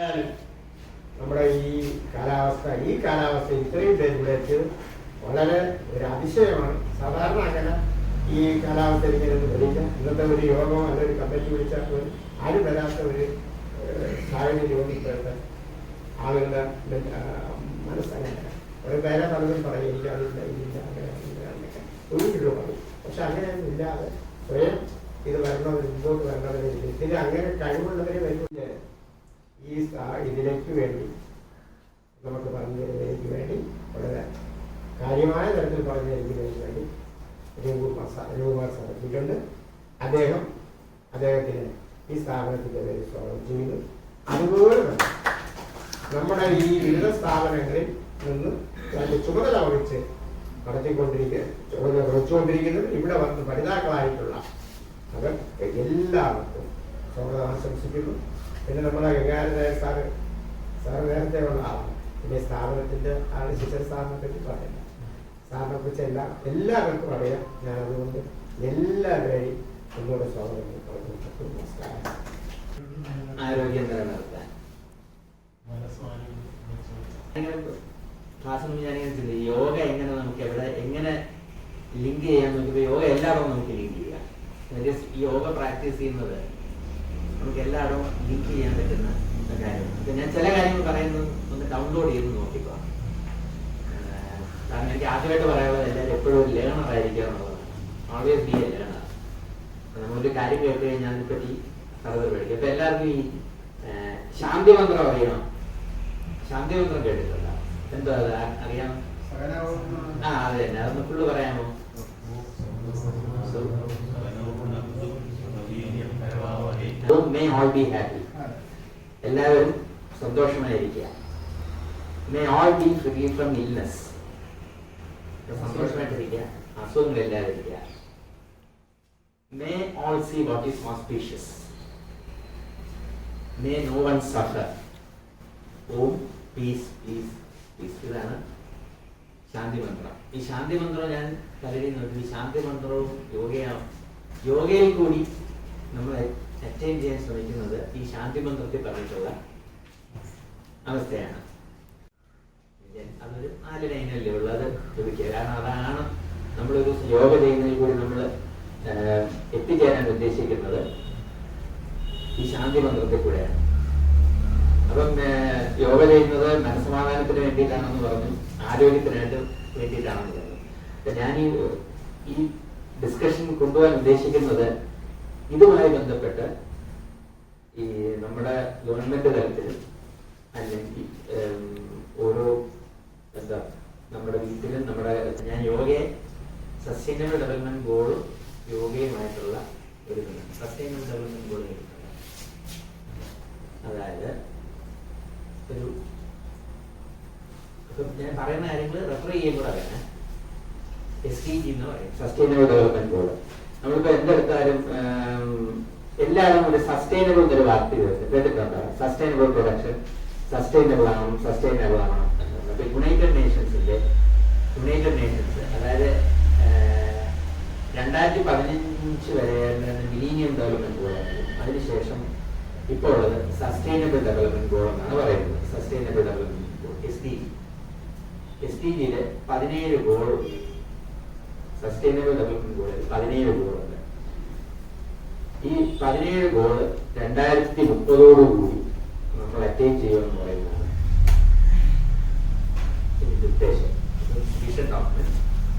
നമ്മുടെ ഈ കാലാവസ്ഥ ഈ കാലാവസ്ഥ ഇത്രയും എത്തിയത് വളരെ ഒരു അതിശയമാണ്. സാധാരണ അങ്ങനെ ഈ കാലാവസ്ഥ ഇങ്ങനെ വിളിക്കാം ഇന്നത്തെ ഒരു യോഗമോ അല്ലെങ്കിൽ ഒരു കമ്പനി വിളിച്ചാൽ പോലും ആരും വരാത്ത ഒരു സാഹചര്യം ഇപ്പോഴത്തെ ആളുകളുടെ മനസ്സങ്ങനെ ഒരു പേരെ പലതും പറയും എനിക്ക് അതില്ല ഇല്ല ഒരു കിലോ പറയും പക്ഷെ അങ്ങനെയൊന്നും ഇല്ലാതെ സ്വയം ഇത് വരണമെന്ന് മുമ്പോട്ട് വരണമെന്ന് ഇതിന് അങ്ങനെ കഴിവുള്ളവരെ വരുന്നില്ല. ഈ ഇതിലേക്ക് വേണ്ടി നമുക്ക് പറഞ്ഞു തരുന്നതിന് വേണ്ടി വളരെ കാര്യമായ തരത്തിൽ പറഞ്ഞു തരുന്നതിന് വേണ്ടി രഘുകുമാർ സമർപ്പിച്ചിട്ടുണ്ട് അദ്ദേഹം അദ്ദേഹത്തിന് ഈ സ്ഥാപനത്തിന്റെ പേര് സ്വാഗതം ചെയ്യുന്നു. അതുപോലെ തന്നെ നമ്മുടെ ഈ വിവിധ സ്ഥാപനങ്ങളിൽ നിന്ന് അതിന്റെ ചുമതല വഹിച്ച് നടത്തിക്കൊണ്ടിരിക്കുക ചുമതല വഹിച്ചുകൊണ്ടിരിക്കുന്നത് ഇവിടെ വന്ന് പഠിതാക്കളായിട്ടുള്ള അവർ എല്ലാവർക്കും സ്വാഗതം ആശംസിക്കുന്നു. പിന്നെ നമ്മുടെ അംഗീകാരനായ സാറ് സാറ് നേരത്തെ ഉള്ള ആളാണ്. പിന്നെ സ്ഥാപനത്തിന്റെ ആൾ ശിശു സാറിനെ പറ്റി പറയില്ല സാറിനെ കുറിച്ച് എല്ലാ എല്ലാവർക്കും അറിയാം. ഞാൻ അതുകൊണ്ട് എല്ലാവരെയും നമ്മുടെ സ്വാഗതം പറഞ്ഞു. നമസ്കാരം. ആരോഗ്യം നിലനിർത്താൻ. ഞാനിങ്ങനെ യോഗ എങ്ങനെ നമുക്ക് എവിടെ എങ്ങനെ ലിങ്ക് ചെയ്യാൻ നോക്കിയപ്പോൾ യോഗ എല്ലാവരും നമുക്ക് ലിങ്ക് ചെയ്യാം. യോഗ പ്രാക്ടീസ് ചെയ്യുന്നത് നമുക്ക് എല്ലായിടവും ലിങ്ക് ചെയ്യാൻ പറ്റുന്ന കാര്യമാണ് കാര്യം ഞാൻ ചില കാര്യങ്ങൾ പറയുന്നു ഒന്ന് ഡൗൺലോഡ് ചെയ്ത് നോക്കിക്കോ കാരണം എനിക്ക് ആദ്യമായിട്ട് പറയാനുള്ളത് എല്ലാവരും എപ്പോഴും ഒരു ലേണർ ആയിരിക്കുക എന്നുള്ളതാണ് ഓൾവേസ് ബി എ ലേണർ നമ്മളൊരു കാര്യം കേട്ട് കഴിഞ്ഞാൽ അതിനെപ്പറ്റി സർവർ പഠിക്കും അപ്പൊ എല്ലാവർക്കും ഈ ശാന്തി മന്ത്രം അറിയണം ശാന്തി മന്ത്രം കേട്ടിട്ടുണ്ടോ എന്തോ അത് അറിയാം ആ അതെ തന്നെ അതൊന്ന് ഫുള്ള് പറയാമോ മേ ഓൾ ബി ഹാപ്പി എല്ലാവരും സന്തോഷമായിരിക്കുക. May all be free from illness സന്തോഷമായിട്ടിരിക്കുക. അസുഖങ്ങളില്ലാതിരിക്കുക may all see what is auspicious may no one suffer Om peace peace peace ഇതാണ് ശാന്തി മന്ത്രം ഈ ശാന്തി മന്ത്രം ഞാൻ പലരെയും നോക്കി ഈ ശാന്തി മന്ത്രവും യോഗയാണ്. യോഗയിൽ കൂടി നമ്മൾ അറ്റൈൻ ചെയ്യാൻ ശ്രമിക്കുന്നത് ഈ ശാന്തി മന്ത്രത്തിൽ പറഞ്ഞിട്ടുള്ള അവസ്ഥയാണ്. അതൊരു നാല് ലൈനല്ലേ ഉള്ളത് ഒതുക്കുക കാരണം അതാണ് നമ്മളൊരു യോഗ ചെയ്യുന്നതിൽ കൂടി നമ്മൾ എത്തിച്ചേരാൻ ഉദ്ദേശിക്കുന്നത് ഈ ശാന്തി മന്ത്രത്തിൽ കൂടെയാണ്. അപ്പം യോഗ ചെയ്യുന്നത് മനസ്സമാധാനത്തിന് വേണ്ടിയിട്ടാണെന്ന് പറഞ്ഞു ആരോഗ്യത്തിനായിട്ട് വേണ്ടിയിട്ടാണെന്ന് പറഞ്ഞു. ഞാൻ ഈ ഡിസ്കഷൻ കൊണ്ടുപോകാൻ ഉദ്ദേശിക്കുന്നത് ഇതുമായി ബന്ധപ്പെട്ട് ഈ നമ്മുടെ ഗവൺമെന്റ് തലത്തിൽ അല്ലെങ്കിൽ ഓരോ എന്താ നമ്മുടെ വീട്ടിലും നമ്മുടെ ഞാൻ യോഗയെ സസ്റ്റൈനബിൾ ഡെവലപ്മെന്റ് ഗോളും യോഗയുമായിട്ടുള്ള ഒരു സസ്റ്റൈനബിൾ ഡെവലപ്മെന്റ് ബോർഡ് അതായത് ഒരു ഞാൻ പറയുന്ന കാര്യങ്ങൾ റെഫർ ചെയ്യുമ്പോൾ അറിയാം എസ് ഡി ജി എന്ന് പറയും. സസ്റ്റൈനബിൾ ഡെവലപ്മെന്റ് ഗോൾ നമ്മളിപ്പോ എന്തെടുത്താലും എല്ലാവരും ഒരു സസ്റ്റൈനബിൾ എന്നൊരു വാർത്ത കേട്ടിട്ടുണ്ടോ? സസ്റ്റൈനബിൾ പ്രൊഡക്ഷൻ സസ്റ്റൈനബിൾ ആവണം സസ്റ്റൈനബിൾ എന്നുള്ളത്. അപ്പൊ യുണൈറ്റഡ് നേഷൻസിന്റെ യുണൈറ്റഡ് നേഷൻസ് അതായത് രണ്ടായിരത്തി പതിനഞ്ച് വരെ മിലീനിയം ഡെവലപ്മെന്റ് ഗോൾ അതിനുശേഷം ഇപ്പോൾ ഉള്ളത് സസ്റ്റൈനബിൾ ഡെവലപ്മെന്റ് ഗോൾ എന്നാണ് പറയുന്നത്. Sustainable development goal S D S D ജിയിലെ പതിനേഴ് ഗോളുണ്ട് സസ്റ്റൈനബിൾ ഡെവലപ്മെന്റ് ഗോൾ പതിനേഴ് ഗോളുണ്ട് ഈ പതിനേഴ് ഗോൾ രണ്ടായിരത്തി മുപ്പതോടുകൂടി നമ്മൾ അറ്റൈൻ ചെയ്യുമെന്ന് പറയുന്നതാണ്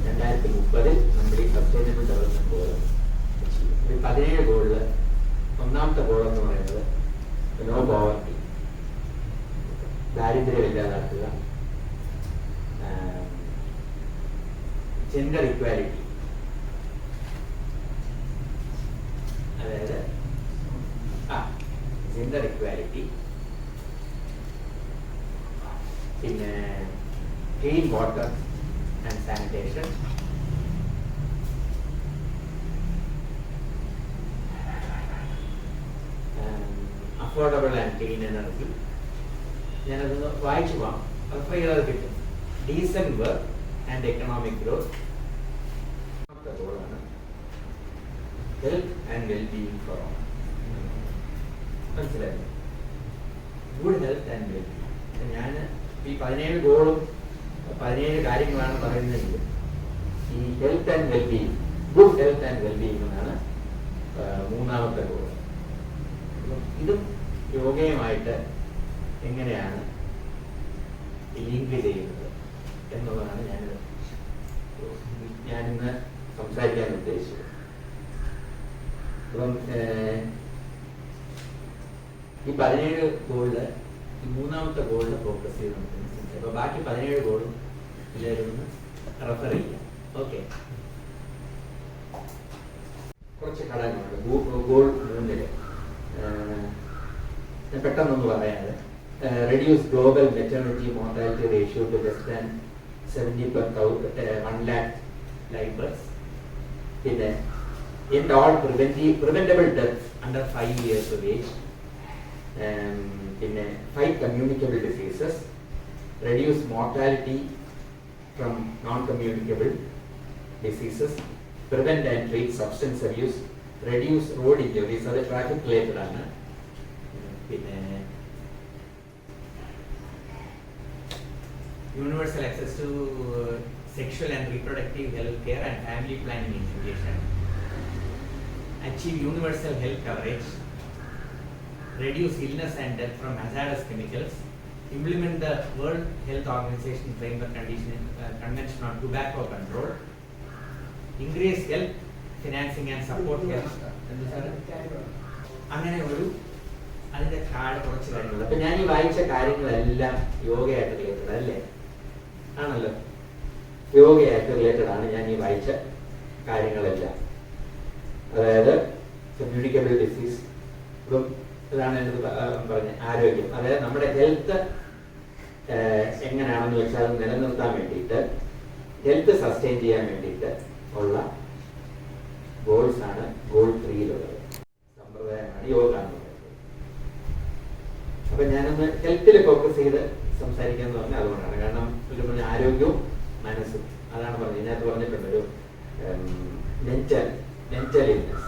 രണ്ടായിരത്തി മുപ്പതിൽ നമ്മൾ ഈ സസ്റ്റൈനബിൾ ഡെവലപ്മെന്റ് ഗോൾ പതിനേഴ് ഗോളിൽ ഒന്നാമത്തെ ഗോൾ എന്ന് പറയുന്നത് നോ പോവർട്ടി ദാരിദ്ര്യം ഇല്ലാതാക്കുക ജെൻഡർ ഇക്വാലിറ്റി അതായത് ആ ജെൻഡർ ഇക്വാലിറ്റി പിന്നെ clean water and sanitation affordable and clean energy ഞാനതൊന്ന് വായിച്ചു പോവാം. റെഫർ ചെയ്താൽ കിട്ടും decent work and economic growth ഗോളാണ് health and wellbeing for all മനസ്സിലായി. ഗുഡ് ഹെൽത്ത് ആൻഡ് വെൽബീങ് ഞാൻ ഈ പതിനേഴ് ഗോളും പതിനേഴ് കാര്യങ്ങളാണ് പറയുന്നത് ഈ health and wellbeing good health and wellbeing എന്നാണ് മൂന്നാമത്തെ ഗോൾ ഇതും യോഗയുമായിട്ട് എങ്ങനെയാണ് ലിങ്ക് ചെയ്യുന്നത് എന്നുള്ളതാണ് ഞാൻ ഞാനിന്ന് സംസാരിക്കാൻ ഉദ്ദേശിച്ചത്. അപ്പം ഈ പതിനേഴ് ഗോളിൽ മൂന്നാമത്തെ ഗോളിൽ ഫോക്കസ് ചെയ്ത് നമുക്ക് സംസാരിക്കാം അപ്പൊ ബാക്കി പതിനേഴ് ഗോളും എല്ലാവരും റെഫർ ചെയ്യാം ഓക്കെ കുറച്ച് ഘടകങ്ങളുണ്ട്. ഗോൾ മൂന്നിൽ ഞാൻ പെട്ടെന്നൊന്ന് പറയാതെ reduce global maternity mortality ratio to less than seventy per one lakh life births പിന്നെ end all preventive preventable death under five years of age പിന്നെ five communicable diseases reduce mortality from non communicable diseases prevent and treat substance abuse reduce road injuries അത് traffic related ആണ് പിന്നെ universal access to uh, sexual and reproductive health care and family planning education, achieve universal health coverage, Reduce illness and death from hazardous chemicals, implement the World Health Organization framework condition, uh, convention on tobacco control, increase health financing and support health. എന്ത് സാറേ? അങ്ങനെ ഒരു അതിന്റെ താഴെ കുറച്ച് കാര്യങ്ങൾ അപ്പൊ ഞാൻ ഈ വായിച്ച കാര്യങ്ങളെല്ലാം യോഗയായിട്ട് റിലേറ്റഡ് അല്ലേ ആണല്ലോ യോഗയായിട്ട് റിലേറ്റഡ് ആണ് ഞാൻ ഈ വായിച്ച കാര്യങ്ങളെല്ലാം അതായത് കമ്മ്യൂണിക്കബിൾ ഡിസീസ് ഇതാണ് എന്റെ പറഞ്ഞ ആരോഗ്യം. അതായത് നമ്മുടെ ഹെൽത്ത് എങ്ങനെയാണെന്ന് വെച്ചാൽ അത് നിലനിർത്താൻ വേണ്ടിയിട്ട് ഹെൽത്ത് സസ്റ്റെയിൻ ചെയ്യാൻ വേണ്ടിയിട്ട് ഉള്ള ഗോൾസ് ആണ് ഗോൾ ത്രീയിലുള്ളത് സമ്പ്രദായമാണ് യോഗ അപ്പൊ ഞാനൊന്ന് ഹെൽത്തിൽ ഫോക്കസ് ചെയ്ത് സംസാരിക്കാന്ന് പറഞ്ഞാൽ അതുകൊണ്ടാണ്. കാരണം ഒരു പറഞ്ഞ ആരോഗ്യവും മനസ്സും അതാണ് പറഞ്ഞത്. ഇതിനകത്ത് പറഞ്ഞിട്ടുണ്ട് ഒരു മെന്റൽ മെന്റൽ ഇൽനെസ്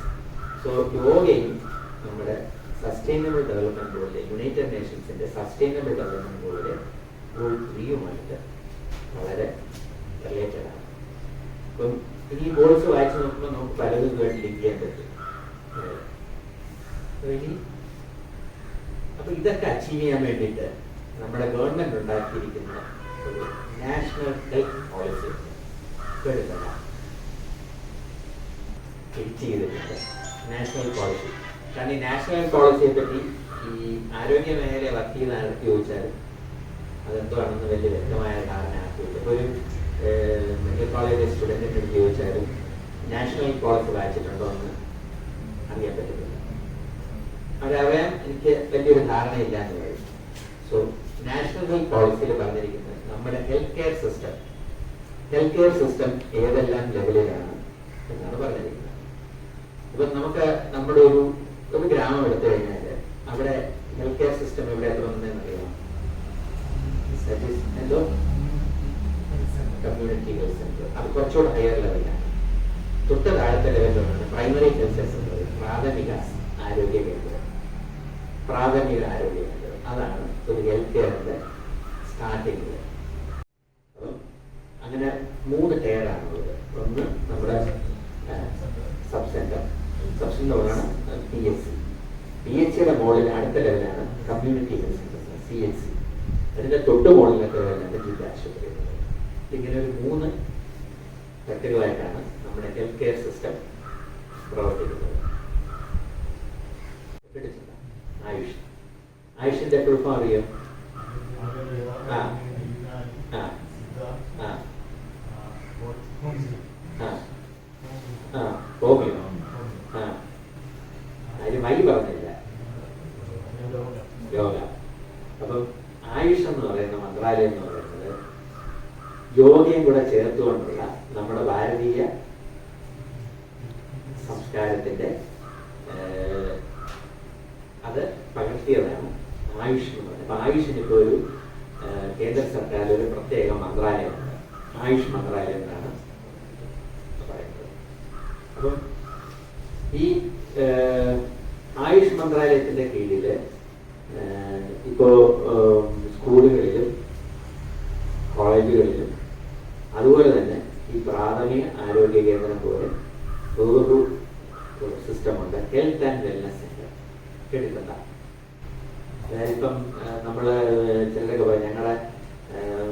സോ യോഗയും നമ്മുടെ സസ്റ്റൈനബിൾ ഡെവലപ്മെന്റ് ഗോളിലെ യുണൈറ്റഡ് നേഷൻസിന്റെ സസ്റ്റൈനബിൾ ഡെവലപ്മെന്റ് ഗോളിലെ ഗോൾ ത്രീയുമായിട്ട് വളരെ റിലേറ്റഡ് ആണ്. അപ്പം ഈ ഗോൾസ് വായിച്ചു നോക്കുമ്പോൾ നമുക്ക് പലതും ലിങ്ക് ചെയ്യാൻ പറ്റും. അപ്പൊ ഇതൊക്കെ അച്ചീവ് ചെയ്യാൻ വേണ്ടിയിട്ട് നമ്മുടെ ഗവൺമെന്റ് ഉണ്ടാക്കിയിരിക്കുന്ന ഒരു നാഷണൽ ഹെൽത്ത് പോളിസി എടുക്കണം. ചെയ്തിട്ടുണ്ട്. നാഷണൽ പോളിസി കാരണം ഈ നാഷണൽ പോളിസിയെ പറ്റി ഈ ആരോഗ്യ മേഖലയെ വർക്ക് ചെയ്യുന്ന ആൾക്ക് ചോദിച്ചാൽ അതെന്തുവാണെന്ന് വലിയ വ്യക്തമായ ധാരണ ആക്കിയില്ല ഒരു മെഡിക്കൽ കോളേജ് സ്റ്റുഡന്റിന്റെ അടുത്ത് ചോദിച്ചാലും നാഷണൽ പോളിസി വായിച്ചിട്ടുണ്ടോ എന്ന് അറിയാൻ പറ്റത്തില്ല. അതറിയാൻ എനിക്ക് വലിയൊരു ധാരണയില്ല എന്ന് പറയും. സോ നാഷണൽ ഹെൽത്ത് പോളിസിയിൽ പറഞ്ഞിരിക്കുന്നത് നമ്മുടെ health care system health care system ഏതെല്ലാം ലെവലിലാണ് എന്നാണ് പറഞ്ഞിരിക്കുന്നത്. ഇപ്പം നമുക്ക് നമ്മുടെ ഒരു ഒരു ഗ്രാമം എടുത്തു കഴിഞ്ഞാൽ അവിടെ ഹെൽത്ത് കെയർ സിസ്റ്റം എവിടെ is എന്തോ കമ്മ്യൂണിറ്റി ഹെൽത്ത് സെന്റർ അത് കുറച്ചുകൂടെ ഹയർ ലെവലാണ് തൊട്ട് താഴത്തെ ലെവലിലാണ് പ്രൈമറി ഹെൽത്ത് സെന്റർ പ്രാഥമിക ആരോഗ്യ കേന്ദ്രം. പ്രാഥമിക ആരോഗ്യ കേന്ദ്രം. അതാണ് ഒരു ഹെൽത്ത് കെയറിന്റെ സ്റ്റാർട്ടിങ് അപ്പം അങ്ങനെ മൂന്ന് ടയറാണ് ഉള്ളത് ഒന്ന് നമ്മുടെ സബ് സെന്റർ സബ് സെന്റർ ആണ് P H C P H സിയുടെ മുകളിൽ അടുത്ത ലെവലാണ് സെന്റർ സി എൻ സി അതിന്റെ തൊട്ട് ജില്ലാ ഇങ്ങനെ ഒരു മൂന്ന് തട്ടുകളായിട്ടാണ് നമ്മുടെ ഹെൽത്ത് കെയർ സിസ്റ്റം പ്രവർത്തിക്കുന്നത് ആയുഷ് ആയുഷിന്റെ കുഴപ്പം അറിയോ ആ ആ ആ ആ ആ ഹോമിയോ ആ അതിന് വൈ പറഞ്ഞില്ല യോഗ അപ്പം ആയുഷ് എന്ന് പറയുന്ന മന്ത്രാലയം എന്ന് പറയുന്നത് യോഗയും കൂടെ ചേർത്തുകൊണ്ടുള്ള നമ്മുടെ ഭാരതീയ ഏഹ്, അത് പകർത്തിയതാണ് ആയുഷ് എന്ന് പറയുന്നത്. അപ്പൊ ആയുഷിന് ഇപ്പോൾ ഒരു കേന്ദ്ര സർക്കാർ ഒരു പ്രത്യേക മന്ത്രാലയമുണ്ട് ആയുഷ് മന്ത്രാലയം എന്നാണ് പറയുന്നത്. അപ്പം ഈ ആയുഷ് മന്ത്രാലയത്തിന്റെ കീഴിൽ ഏഹ്, ഇപ്പോ ഏഹ്, ഹെൽത്ത് ആൻഡ് വെൽനസ് സെന്റർ കേട്ടിട്ടുണ്ടോ അതായത് ഇപ്പം നമ്മൾ ചിലരൊക്കെ പറയും ഞങ്ങളെ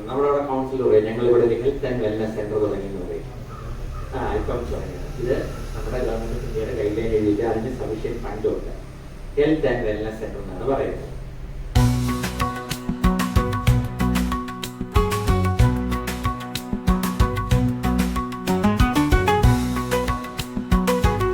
നമ്മളവിടെ കൗൺസിൽ പറയും ഞങ്ങൾ ഇവിടെ ഒരു ഹെൽത്ത് ആൻഡ് വെൽനസ് സെന്റർ തുടങ്ങി എന്ന് പറയും ആ ഇപ്പം തുടങ്ങിയത്. ഇത് നമ്മുടെ ഗവൺമെന്റ് ഇന്ത്യയുടെ ലൈൻ എഴുതിയിട്ട് അതിന് സഫീഷ്യൻ ഫണ്ടുണ്ട് ഹെൽത്ത് ആൻഡ് വെൽനസ് സെന്റർ എന്നാണ് പറയുന്നത്.